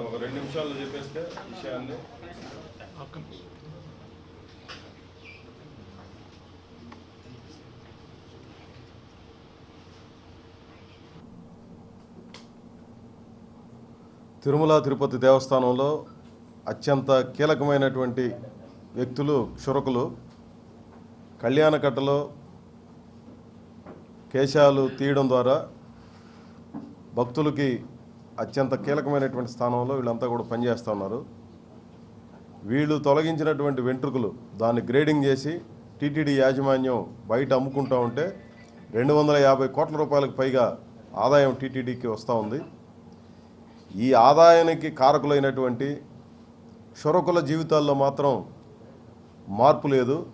ఒక రెండు నిమిషాల్లో చెప్పేస్తే విషయాన్ని తిరుమల తిరుపతి దేవస్థానంలో అత్యంత కీలకమైనటువంటి వ్యక్తులు క్షురకులు కళ్యాణకట్టలో కేశాలు తీయడం ద్వారా భక్తులకి అత్యంత కీలకమైనటువంటి స్థానంలో వీళ్ళంతా కూడా పనిచేస్తూ ఉన్నారు. వీళ్ళు తొలగించినటువంటి వెంట్రుకలు దాన్ని గ్రేడింగ్ చేసి టీటీడీ యాజమాన్యం బయట అమ్ముకుంటూ ఉంటే రెండు వందల యాభై కోట్ల రూపాయలకు పైగా ఆదాయం టీటీడీకి వస్తూ ఉంది. ఈ ఆదాయానికి కారకులైనటువంటి క్షురకుల జీవితాల్లో మాత్రం మార్పు లేదు.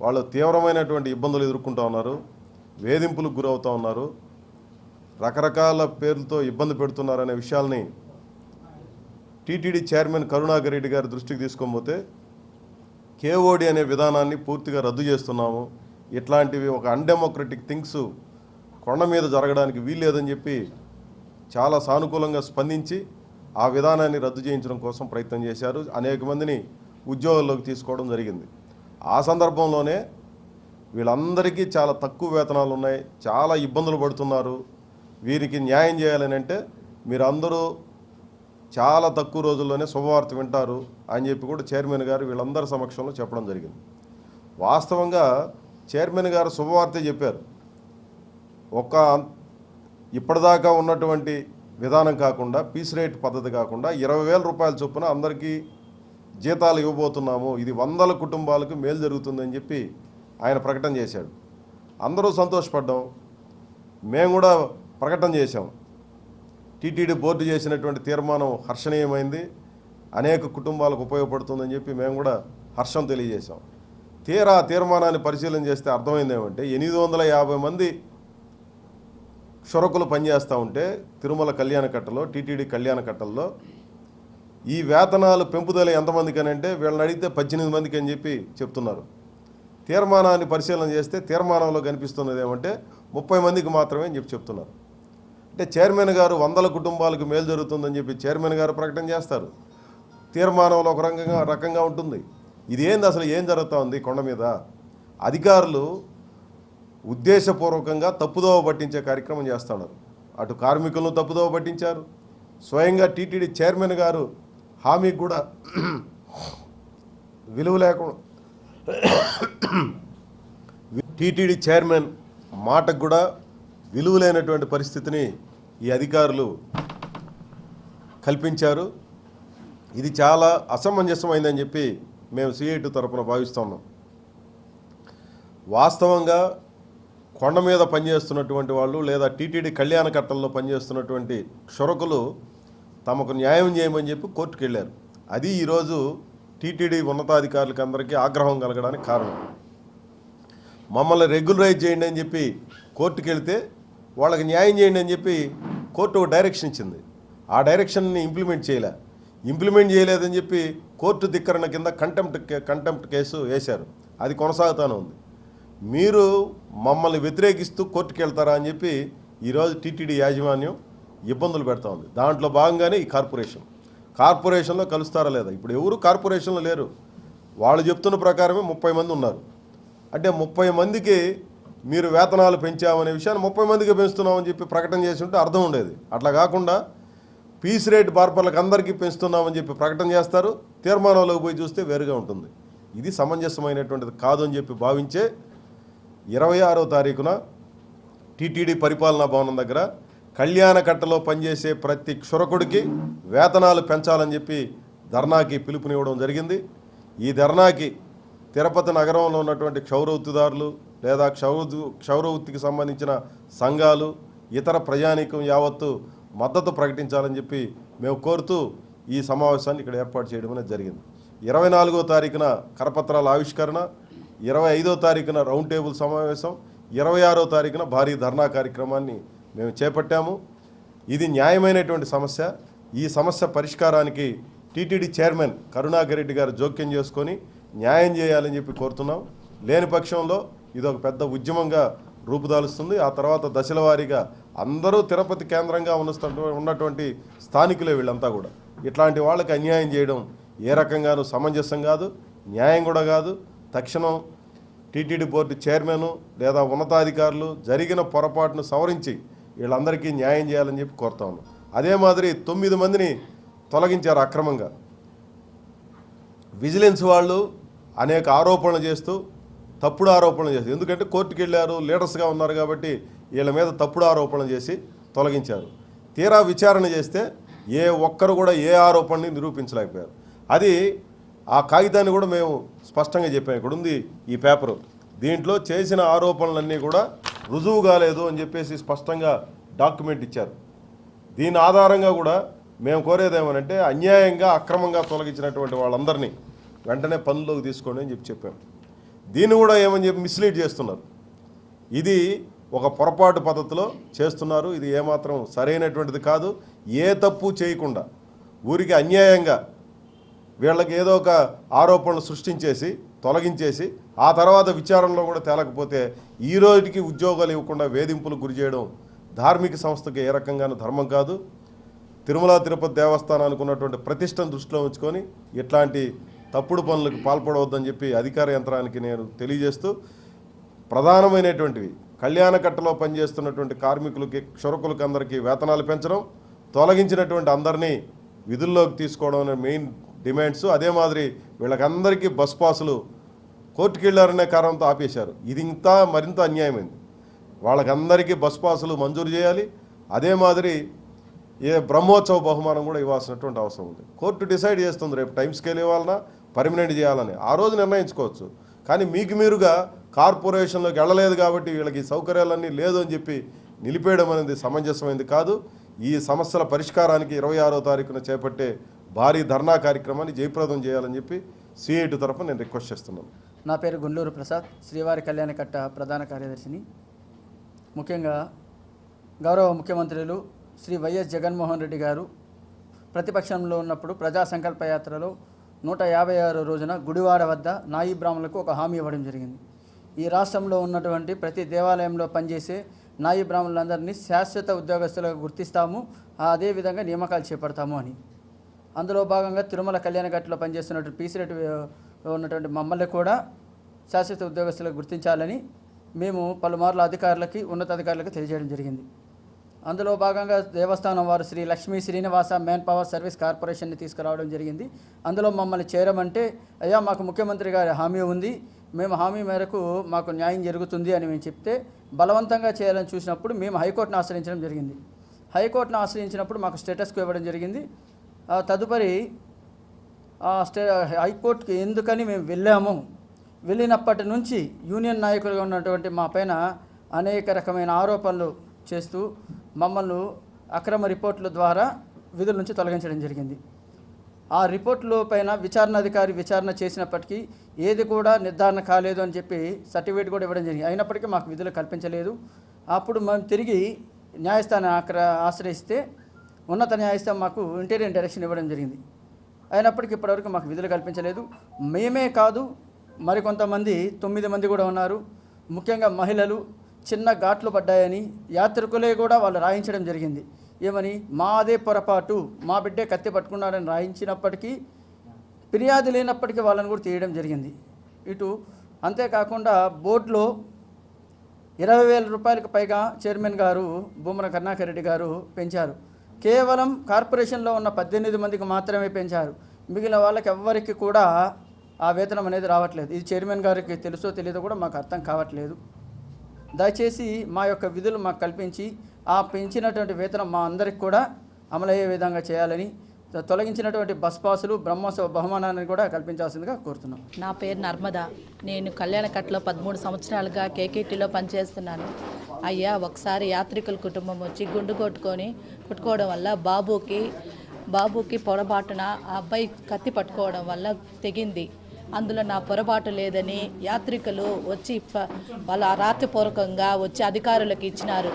వాళ్ళు తీవ్రమైనటువంటి ఇబ్బందులు ఎదుర్కొంటూ ఉన్నారు. వేధింపులకు గురవుతూ ఉన్నారు. రకరకాల పేర్లతో ఇబ్బంది పెడుతున్నారనే విషయాల్ని టీటీడీ చైర్మన్ కరుణాకర్ రెడ్డి గారి దృష్టికి తీసుకోకపోతే కేఓడి అనే విధానాన్ని పూర్తిగా రద్దు చేస్తున్నాము. ఇట్లాంటివి ఒక అన్డెమోక్రటిక్ థింగ్స్ కొండ మీద జరగడానికి వీల్లేదని చెప్పి చాలా సానుకూలంగా స్పందించి ఆ విధానాన్ని రద్దు చేయించడం కోసం ప్రయత్నం చేశారు. అనేక మందిని ఉద్యోగాల్లోకి తీసుకోవడం జరిగింది. ఆ సందర్భంలోనే వీళ్ళందరికీ చాలా తక్కువ వేతనాలు ఉన్నాయి. చాలా ఇబ్బందులు పడుతున్నారు. వీరికి న్యాయం చేయాలని అంటే మీరందరూ చాలా తక్కువ రోజుల్లోనే శుభవార్త వింటారు అని చెప్పి కూడా చైర్మన్ గారు వీళ్ళందరి సమక్షంలో చెప్పడం జరిగింది. వాస్తవంగా చైర్మన్ గారు శుభవార్తే చెప్పారు. ఒక ఇప్పటిదాకా ఉన్నటువంటి విధానం కాకుండా పీస్ రేట్ పద్ధతి కాకుండా ఇరవై వేల రూపాయల చొప్పున అందరికీ జీతాలు ఇవ్వబోతున్నాము. ఇది వందల కుటుంబాలకు మేలు జరుగుతుందని చెప్పి ఆయన ప్రకటన చేశాడు. అందరూ సంతోషపడ్డాం. మేము కూడా ప్రకటన చేశాం. టీటీడీ బోర్డు చేసినటువంటి తీర్మానం హర్షణీయమైంది. అనేక కుటుంబాలకు ఉపయోగపడుతుందని చెప్పి మేము కూడా హర్షం తెలియజేశాం. తీరా తీర్మానాన్ని పరిశీలన చేస్తే అర్థమైంది ఏమంటే ఎనిమిది వందల యాభై మంది క్షురకులు పనిచేస్తూ ఉంటే తిరుమల కళ్యాణ కట్టలో టీటీడీ కళ్యాణ కట్టల్లో ఈ వేతనాలు పెంపుదల ఎంతమందికి అని అంటే వీళ్ళని అడిగితే పద్దెనిమిది మందికి అని చెప్పి చెప్తున్నారు. తీర్మానాన్ని పరిశీలన చేస్తే తీర్మానంలో కనిపిస్తున్నది ఏమంటే ముప్పై మందికి మాత్రమే అని చెప్పి చెప్తున్నారు. అంటే చైర్మన్ గారు వందల కుటుంబాలకు మేలు జరుగుతుందని చెప్పి చైర్మన్ గారు ప్రకటన చేస్తారు. తీర్మానంలో ఒక రకంగా రకంగా ఉంటుంది. ఇది ఏంది అసలు ఏం జరుగుతూ ఉంది కొండ మీద? అధికారులు ఉద్దేశపూర్వకంగా తప్పుదోవ పట్టించే కార్యక్రమం చేస్తున్నారు. అటు కార్మికులను తప్పుదోవ పట్టించారు. స్వయంగా టీటీడీ చైర్మన్ గారు హామీకి కూడా విలువ లేకుండా టీటీడీ చైర్మన్ మాటకు కూడా విలువలేనటువంటి పరిస్థితిని ఈ అధికారులు కల్పించారు. ఇది చాలా అసమంజసమైందని చెప్పి మేము సిఐటి తరఫున భావిస్తున్నాం వాస్తవంగా కొండ మీద పనిచేస్తున్నటువంటి వాళ్ళు లేదా టీటీడీ కళ్యాణకట్టల్లో పనిచేస్తున్నటువంటి క్షురకులు తమకు న్యాయం చేయమని చెప్పి కోర్టుకు వెళ్ళారు అది ఈరోజు టీటీడీ ఉన్నతాధికారులకు అందరికీ ఆగ్రహం కలగడానికి కారణం. మమ్మల్ని రెగ్యులరైజ్ చేయండి అని చెప్పి కోర్టుకు వెళితే వాళ్ళకి న్యాయం చేయండి అని చెప్పి కోర్టు ఒక డైరెక్షన్ ఇచ్చింది. ఆ డైరెక్షన్ని ఇంప్లిమెంట్ చేయలే. ఇంప్లిమెంట్ చేయలేదని చెప్పి కోర్టు ధిక్కరణ కింద కంటెంప్ట్ కంటెంప్ట్ కేసు వేశారు. అది కొనసాగుతూనే ఉంది. మీరు మమ్మల్ని వ్యతిరేకిస్తూ కోర్టుకు వెళ్తారా అని చెప్పి ఈరోజు టీటీడీ యాజమాన్యం ఇబ్బందులు పెడతా ఉంది. దాంట్లో భాగంగానే ఈ కార్పొరేషన్. కార్పొరేషన్లో కలుస్తారా లేదా? ఇప్పుడు ఎవరు కార్పొరేషన్లో లేరు. వాళ్ళు చెప్తున్న ప్రకారమే ముప్పై మంది ఉన్నారు. అంటే ముప్పై మందికి మీరు వేతనాలు పెంచామనే విషయాన్ని ముప్పై మందికి పెంచుతున్నామని చెప్పి ప్రకటన చేసి ఉంటే అర్థం ఉండేది. అట్లా కాకుండా పీస్ రేట్ బార్పర్లకు అందరికీ పెంచుతున్నామని చెప్పి ప్రకటన చేస్తారు. తీర్మానంలోకి పోయి చూస్తే వేరుగా ఉంటుంది. ఇది సమంజసమైనటువంటిది కాదు అని చెప్పి భావించే ఇరవై ఆరో తారీఖున టీటీడీ పరిపాలనా భవనం దగ్గర కళ్యాణ కట్టలో పనిచేసే ప్రతి క్షురకుడికి వేతనాలు పెంచాలని చెప్పి ధర్నాకి పిలుపునివ్వడం జరిగింది. ఈ ధర్నాకి తిరుపతి నగరంలో ఉన్నటువంటి క్షౌరవృత్తిదారులు లేదా క్షౌర క్షౌరవృత్తికి సంబంధించిన సంఘాలు ఇతర ప్రజానీకం యావత్తు మద్దతు ప్రకటించాలని చెప్పి మేము కోరుతూ ఈ సమావేశాన్ని ఇక్కడ ఏర్పాటు చేయడం అనేది జరిగింది. ఇరవై నాలుగో తారీఖున కరపత్రాల ఆవిష్కరణ ఇరవై ఐదో తారీఖున రౌండ్ టేబుల్ సమావేశం ఇరవై ఆరో తారీఖున భారీ ధర్నా కార్యక్రమాన్ని మేము చేపట్టాము. ఇది న్యాయమైనటువంటి సమస్య. ఈ సమస్య పరిష్కారానికి టీటీడీ చైర్మన్ కరుణాకర్ రెడ్డి గారు జోక్యం చేసుకొని న్యాయం చేయాలని చెప్పి కోరుతున్నాం. లేని పక్షంలో ఇది ఒక పెద్ద ఉద్యమంగా రూపుదాలుస్తుంది. ఆ తర్వాత దశల వారీగా అందరూ తిరుపతి కేంద్రంగా ఉన్న ఉన్నటువంటి స్థానికులే వీళ్ళంతా కూడా. ఇట్లాంటి వాళ్ళకి అన్యాయం చేయడం ఏ రకంగానూ సమంజసం కాదు న్యాయం కూడా కాదు. తక్షణం టీటీడీ బోర్డు చైర్మన్ లేదా ఉన్నతాధికారులు జరిగిన పొరపాటును సవరించి వీళ్ళందరికీ న్యాయం చేయాలని చెప్పి కోరుతా ఉన్నాం. అదే మాదిరి తొమ్మిది మందిని తొలగించారు అక్రమంగా. విజిలెన్స్ వాళ్ళు అనేక ఆరోపణలు చేస్తూ తప్పుడు ఆరోపణలు చేసి ఎందుకంటే కోర్టుకు వెళ్ళారు లీడర్స్గా ఉన్నారు కాబట్టి వీళ్ళ మీద తప్పుడు ఆరోపణలు చేసి తొలగించారు. తీరా విచారణ చేస్తే ఏ ఒక్కరు కూడా ఏ ఆరోపణని నిరూపించలేకపోయారు. అది ఆ కాగితాన్ని కూడా మేము స్పష్టంగా చెప్పాము ఇక్కడ ఉంది ఈ పేపరు. దీంట్లో చేసిన ఆరోపణలన్నీ కూడా రుజువు కాలేదు అని చెప్పేసి స్పష్టంగా డాక్యుమెంట్ ఇచ్చారు. దీని ఆధారంగా కూడా మేము కోరేది ఏమనంటే అన్యాయంగా అక్రమంగా తొలగించినటువంటి వాళ్ళందరినీ వెంటనే పనుల్లోకి తీసుకోండి అని చెప్పి చెప్పాము దీన్ని కూడా ఏమని చెప్పి మిస్లీడ్ చేస్తున్నారు. ఇది ఒక పొరపాటు పద్ధతిలో చేస్తున్నారు. ఇది ఏమాత్రం సరైనటువంటిది కాదు. ఏ తప్పు చేయకుండా ఊరికి అన్యాయంగా వీళ్ళకి ఏదో ఒక ఆరోపణలు సృష్టించేసి తొలగించేసి ఆ తర్వాత విచారణలో కూడా తేలకపోతే ఈ రోజుకి ఉద్యోగాలు ఇవ్వకుండా వేధింపులు గురి చేయడం ధార్మిక సంస్థకి ఏ రకంగానూ ధర్మం కాదు. తిరుమల తిరుపతి దేవస్థానానికి ఉన్నటువంటి ప్రతిష్టను దృష్టిలో ఉంచుకొని ఇట్లాంటి తప్పుడు పనులకు పాల్పడవద్దని చెప్పి అధికార యంత్రానికి నేను తెలియజేస్తూ ప్రధానమైనటువంటివి కళ్యాణకట్టలో పనిచేస్తున్నటువంటి కార్మికులకి క్షురకులకి అందరికీ వేతనాలు పెంచడం తొలగించినటువంటి అందరినీ విధుల్లోకి తీసుకోవడం అనే మెయిన్ డిమాండ్స్. అదే మాదిరి వీళ్ళకందరికీ బస్ పాసులు కోర్టుకి వెళ్ళారనే కారణంతో ఆపేశారు. ఇది ఇంకా మరింత అన్యాయమైంది. వాళ్ళకందరికీ బస్ పాసులు మంజూరు చేయాలి. అదే మాదిరి ఏ బ్రహ్మోత్సవ బహుమానం కూడా ఇవ్వాల్సినటువంటి అవసరం ఉంది. కోర్టు డిసైడ్ చేస్తుంది రేపు టైం స్కేల్ ఇవ్వాలన్నా పర్మినెంట్ చేయాలని ఆ రోజు నిర్ణయించుకోవచ్చు. కానీ మీకు మీరుగా కార్పొరేషన్లోకి వెళ్ళలేదు కాబట్టి వీళ్ళకి సౌకర్యాలన్నీ లేదు అని చెప్పి నిలిపేయడం అనేది సమంజసమైంది కాదు. ఈ సమస్యల పరిష్కారానికి ఇరవై ఆరో తారీఖున చేపట్టే భారీ ధర్నా కార్యక్రమాన్ని జయప్రదం చేయాలని చెప్పి సిఐటి తరఫున నేను రిక్వెస్ట్ చేస్తున్నాను. నా పేరు గుండూరు ప్రసాద్ శ్రీవారి కళ్యాణకట్ట ప్రధాన కార్యదర్శిని. ముఖ్యంగా గౌరవ ముఖ్యమంత్రులు శ్రీ వైఎస్ జగన్మోహన్ రెడ్డి గారు ప్రతిపక్షంలో ఉన్నప్పుడు ప్రజా సంకల్ప యాత్రలో నూట యాభై ఆరో రోజున గుడివాడ వద్ద నాయీ బ్రాహ్మణులకు ఒక హామీ ఇవ్వడం జరిగింది. ఈ రాష్ట్రంలో ఉన్నటువంటి ప్రతి దేవాలయంలో పనిచేసే నాయీ బ్రాహ్మణులందరినీ శాశ్వత ఉద్యోగస్తులుగా గుర్తిస్తాము. అదేవిధంగా నియామకాలు చేపడతాము అని. అందులో భాగంగా తిరుమల కళ్యాణఘాట్లో పనిచేస్తున్నటువంటి పీసిరెడ్డి ఉన్నటువంటి మమ్మల్ని కూడా శాశ్వత ఉద్యోగస్తులకు గుర్తించాలని మేము పలుమార్లు అధికారులకి ఉన్నతాధికారులకు తెలియజేయడం జరిగింది. అందులో భాగంగా దేవస్థానం వారు Shri Lakshmi Srinivasa man power service కార్పొరేషన్ని తీసుకురావడం జరిగింది. అందులో మమ్మల్ని చేరమంటే అయ్యా మాకు ముఖ్యమంత్రి గారి హామీ ఉంది. మేము హామీ మేరకు మాకు న్యాయం జరుగుతుంది అని మేము చెప్తే బలవంతంగా చేయాలని చూసినప్పుడు మేము హైకోర్టును ఆశ్రయించడం జరిగింది. హైకోర్టును ఆశ్రయించినప్పుడు మాకు స్టేటస్కు ఇవ్వడం జరిగింది. తదుపరి స్టే హైకోర్టుకి ఎందుకని మేము వెళ్ళాము? వెళ్ళినప్పటి నుంచి యూనియన్ నాయకులుగా ఉన్నటువంటి మా పైన అనేక రకమైన ఆరోపణలు చేస్తూ మమ్మల్ని అక్రమ రిపోర్టుల ద్వారా విధుల నుంచి తొలగించడం జరిగింది. ఆ రిపోర్టుల పైన విచారణ అధికారి విచారణ చేసినప్పటికీ ఏది కూడా నిర్ధారణ కాలేదు అని చెప్పి సర్టిఫికేట్ కూడా ఇవ్వడం జరిగింది. అయినప్పటికీ మాకు విధులు కల్పించలేదు. అప్పుడు మేము తిరిగి న్యాయస్థానం ఆక్ర ఆశ్రయిస్తే ఉన్నత న్యాయస్థానం మాకు ఇంటీరియర్ డైరెక్షన్ ఇవ్వడం జరిగింది. అయినప్పటికీ ఇప్పటివరకు మాకు విధులు కల్పించలేదు. మేమే కాదు మరికొంతమంది తొమ్మిది మంది కూడా ఉన్నారు. ముఖ్యంగా మహిళలు చిన్న ఘాట్లు పడ్డాయని యాత్రికులే కూడా వాళ్ళు రాయించడం జరిగింది. ఏమని? మాదే పొరపాటు మా బిడ్డే కత్తి పట్టుకున్నాడని రాయించినప్పటికీ ఫిర్యాదు లేనప్పటికీ వాళ్ళని కూడా తీయడం జరిగింది. ఇటు అంతేకాకుండా బోర్డులో ఇరవై వేల రూపాయలకు పైగా చైర్మన్ గారు భూమన కర్ణాకర్ రెడ్డి గారు పెంచారు. కేవలం కార్పొరేషన్లో ఉన్న పద్దెనిమిది మందికి మాత్రమే పెంచారు. మిగిలిన వాళ్ళకి ఎవ్వరికి కూడా ఆ వేతనం అనేది రావట్లేదు. ఇది చైర్మన్ గారికి తెలుసో తెలియదో కూడా మాకు అర్థం కావట్లేదు. దయచేసి మా యొక్క విధులు మాకు కల్పించి ఆ పెంచినటువంటి వేతనం మా అందరికి కూడా అమలయ్యే విధంగా చేయాలని తొలగించినటువంటి బస్ పాసులు బ్రహ్మోత్సవ బహుమానాన్ని కూడా కల్పించాల్సిందిగా కోరుతున్నాం. నా పేరు నర్మద. నేను కళ్యాణకట్లో పదమూడు సంవత్సరాలుగా కేకేటీలో పనిచేస్తున్నాను. అయ్యా ఒకసారి యాత్రికుల కుటుంబం వచ్చి గుండు కొట్టుకొని కొట్టుకోవడం వల్ల బాబుకి బాబుకి పొరపాటున ఆ అబ్బాయి కత్తి పట్టుకోవడం వల్ల తెగింది. అందులో నా పొరపాటు లేదని యాత్రికులు వచ్చి వాళ్ళ రాత్రిపూర్వకంగా వచ్చి అధికారులకు ఇచ్చినారు.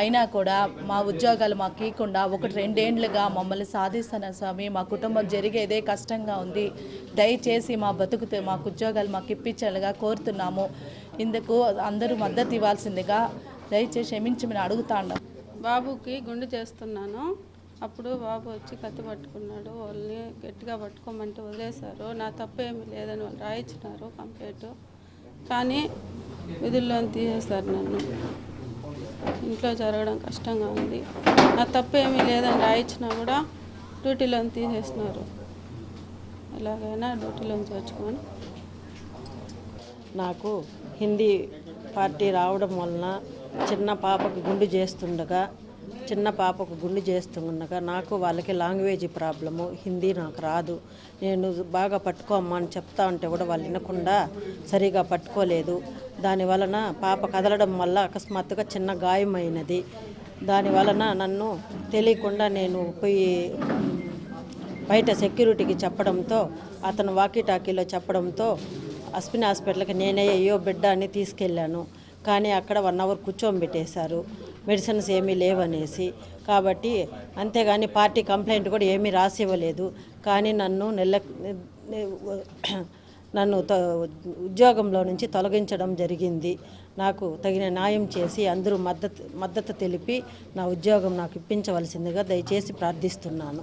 అయినా కూడా మా ఉద్యోగాలు మాకు ఇవ్వకుండా ఒకటి రెండేండ్లుగా మమ్మల్ని సాధిస్తున్న స్వామి మా కుటుంబం జరిగేదే కష్టంగా ఉంది. దయచేసి మా బతుకుతే మాకు ఉద్యోగాలు మాకు ఇప్పించాలిగా కోరుతున్నాము. ఇందుకు అందరూ మద్దతు ఇవ్వాల్సిందిగా దయచేసి క్షమించమని అడుగుతాండం బాబుకి గుండు చేస్తున్నాను. అప్పుడు బాబు వచ్చి కత్తి పట్టుకున్నాడు. వాళ్ళని గట్టిగా పట్టుకోమంటే వదిలేశారు. నా తప్పు ఏమీ లేదని వాళ్ళు రాయించినారు కంప్లైంట్ కానీ విధుల్లో తీసేశారు నన్ను. ఇంట్లో జరగడం కష్టంగా ఉంది. నా తప్పు ఏమీ లేదని రాయించినా కూడా డ్యూటీలో తీసేసినారు. ఎలాగైనా డ్యూటీలోంచి వచ్చుకొని నాకు హిందీ పార్టీ రావడం వలన చిన్న పాపకు గుండు చేస్తుండగా చిన్న పాపకు గుండు చేస్తుండగా నాకు వాళ్ళకి లాంగ్వేజ్ ప్రాబ్లము హిందీ నాకు రాదు. నేను బాగా పట్టుకోమ్మా అని చెప్తా ఉంటే కూడా వాళ్ళు వినకుండా సరిగా పట్టుకోలేదు. దాని వలన పాప కదలడం వల్ల అకస్మాత్తుగా చిన్న గాయమైనది. దాని వలన నన్ను తెలియకుండా నేను పోయి బయట సెక్యూరిటీకి చెప్పడంతో అతను వాకీ టాకీలో చెప్పడంతో అశ్విన్ హాస్పిటల్కి నేనే అయ్యో బిడ్డ అని తీసుకెళ్ళాను. కానీ అక్కడ వన్ అవర్ కూర్చోబెట్టేశారు. మెడిసిన్స్ ఏమీ లేవనేసి. కాబట్టి అంతేగాని పార్టీ కంప్లైంట్ కూడా ఏమీ రాసి ఇవ్వలేదు కానీ నన్ను నెల నన్ను ఉద్యోగంలో నుంచి తొలగించడం జరిగింది. నాకు తగిన న్యాయం చేసి అందరూ మద్దతు మద్దతు తెలిపి నా ఉద్యోగం నాకు ఇప్పించవలసిందిగా దయచేసి ప్రార్థిస్తున్నాను.